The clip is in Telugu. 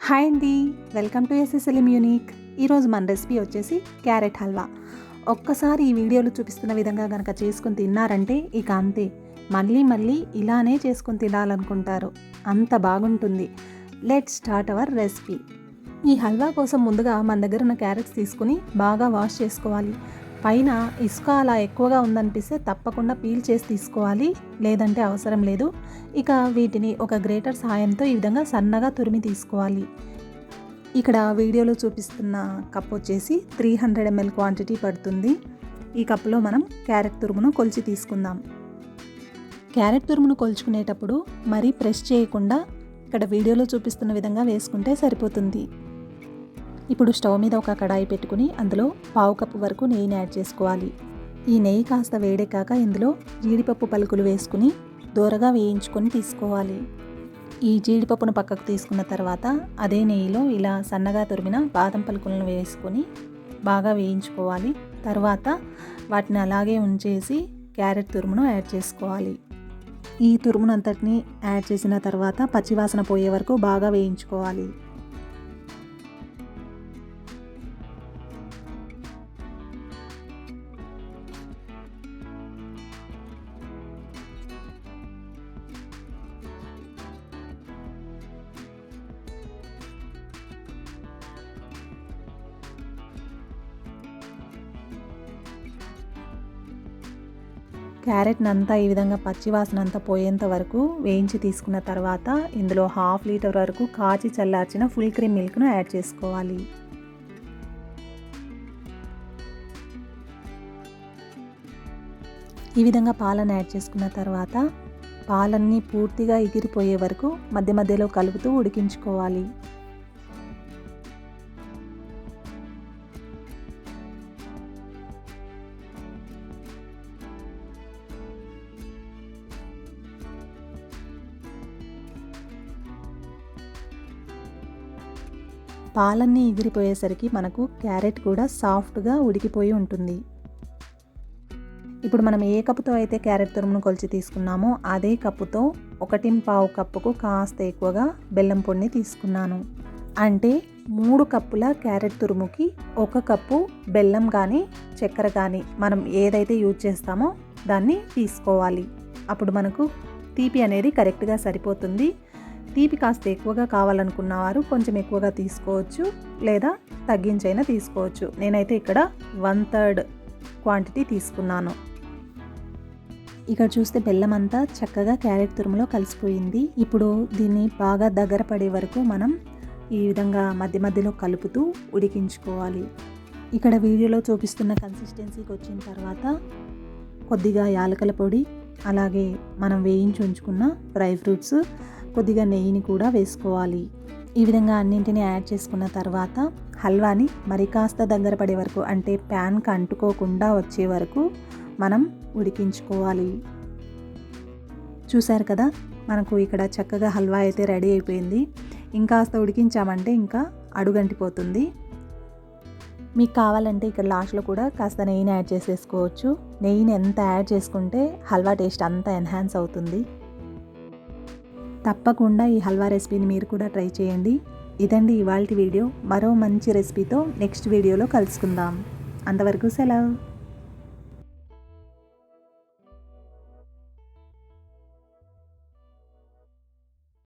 హాయ్ అండి. Welcome to SSLM unique. ఈరోజు మన రెసిపీ వచ్చేసి క్యారెట్ హల్వా. ఒక్కసారి ఈ వీడియోలో చూపిస్తున్న విధంగా కనుక చేసుకుని తిన్నారంటే ఇక అంతే. మళ్ళీ మళ్ళీ ఇలానే చేసుకుని తినాలనుకుంటారు. అంత బాగుంటుంది. లెట్ స్టార్ట్ అవర్ రెసిపీ ఈ హల్వా కోసం ముందుగా మన దగ్గర ఉన్న క్యారెట్స్ తీసుకుని బాగా వాష్ చేసుకోవాలి. పైన ఇసుక అలా ఎక్కువగా ఉందనిపిస్తే తప్పకుండా పీల్ చేసి తీసుకోవాలి. లేదంటే అవసరం లేదు. ఇక వీటిని ఒక గ్రేటర్ సహాయంతో ఈ విధంగా సన్నగా తురిమి తీసుకోవాలి. ఇక్కడ వీడియోలో చూపిస్తున్న కప్ వచ్చేసి త్రీ హండ్రెడ్ ఎంఎల్ క్వాంటిటీ పడుతుంది. ఈ కప్పులో మనం క్యారెట్ తురుమును కొలిచి తీసుకుందాం. క్యారెట్ తురుమును కొలుచుకునేటప్పుడు మరీ ప్రెస్ చేయకుండా ఇక్కడ వీడియోలో చూపిస్తున్న విధంగా వేసుకుంటే సరిపోతుంది. ఇప్పుడు స్టవ్ మీద ఒక కడాయి పెట్టుకుని అందులో పావు కప్పు వరకు నెయ్యిని యాడ్ చేసుకోవాలి. ఈ నెయ్యి కాస్త వేడెక్కాక ఇందులో జీడిపప్పు పలుకులు వేసుకుని దూరగా వేయించుకొని తీసుకోవాలి. ఈ జీడిపప్పును పక్కకు తీసుకున్న తర్వాత అదే నెయ్యిలో ఇలా సన్నగా తురిమిన బాదం పలుకులను వేసుకొని బాగా వేయించుకోవాలి. తర్వాత వాటిని అలాగే ఉంచేసి క్యారెట్ తురుమును యాడ్ చేసుకోవాలి. ఈ తురుమునంతటిని యాడ్ చేసిన తర్వాత పచ్చివాసన పోయే వరకు బాగా వేయించుకోవాలి. క్యారెట్ని అంతా ఈ విధంగా పచ్చివాసన అంతా పోయేంత వరకు వేయించి తీసుకున్న తర్వాత ఇందులో హాఫ్ లీటర్ వరకు కాచి చల్లార్చిన ఫుల్ క్రీమ్ మిల్క్ను యాడ్ చేసుకోవాలి. ఈ విధంగా పాలను యాడ్ చేసుకున్న తర్వాత పాలన్నీ పూర్తిగా ఎగిరిపోయే వరకు మధ్య మధ్యలో కలుపుతూ ఉడికించుకోవాలి. పాలన్నీ ఎగిరిపోయేసరికి మనకు క్యారెట్ కూడా సాఫ్ట్గా ఉడికిపోయి ఉంటుంది. ఇప్పుడు మనం ఏ కప్పుతో అయితే క్యారెట్ తురుమును కొలిచి తీసుకున్నామో అదే కప్పుతో ఒకటి పావు కప్పుకు కాస్త ఎక్కువగా బెల్లం పొడిని తీసుకున్నాను. అంటే మూడు కప్పుల క్యారెట్ తురుముకి ఒక కప్పు బెల్లం కానీ చక్కెర కానీ మనం ఏదైతే యూజ్ చేస్తామో దాన్ని తీసుకోవాలి. అప్పుడు మనకు తీపి అనేది కరెక్ట్గా సరిపోతుంది. తీపి కాస్త ఎక్కువగా కావాలనుకున్న వారు కొంచెం ఎక్కువగా తీసుకోవచ్చు లేదా తగ్గించైనా తీసుకోవచ్చు. నేనైతే ఇక్కడ వన్ థర్డ్ క్వాంటిటీ తీసుకున్నాను. ఇక్కడ చూస్తే బెల్లం అంతా చక్కగా క్యారెట్ తురుములో కలిసిపోయింది. ఇప్పుడు దీన్ని బాగా దగ్గర పడే వరకు మనం ఈ విధంగా మధ్య మధ్యలో కలుపుతూ ఉడికించుకోవాలి. ఇక్కడ వీడియోలో చూపిస్తున్న కన్సిస్టెన్సీకి వచ్చిన తర్వాత కొద్దిగా యాలకల పొడి అలాగే మనం వేయించి ఉంచుకున్న డ్రై ఫ్రూట్స్ కొద్దిగా నెయ్యిని కూడా వేసుకోవాలి. ఈ విధంగా అన్నింటిని యాడ్ చేసుకున్న తర్వాత హల్వాని మరి కాస్త దగ్గర పడే వరకు అంటే ప్యాన్కి అంటుకోకుండా వచ్చే వరకు మనం ఉడికించుకోవాలి. చూశారు కదా? మనకు ఇక్కడ చక్కగా హల్వా అయితే రెడీ అయిపోయింది. ఇంకాస్త ఉడికించామంటే ఇంకా అడుగంటిపోతుంది. మీకు కావాలంటే ఇక్కడ లాస్ట్లో కూడా కాస్త నెయ్యిని యాడ్ చేసేసుకోవచ్చు. నెయ్యిని ఎంత యాడ్ చేసుకుంటే హల్వా టేస్ట్ అంత ఎన్హాన్స్ అవుతుంది. తప్పకుండా ఈ హల్వా రెసిపీని మీరు కూడా ట్రై చేయండి. ఇదండి ఇవాళ వీడియో. మరో మంచి రెసిపీతో నెక్స్ట్ వీడియోలో కలుసుకుందాం. అంతవరకు సెలవు.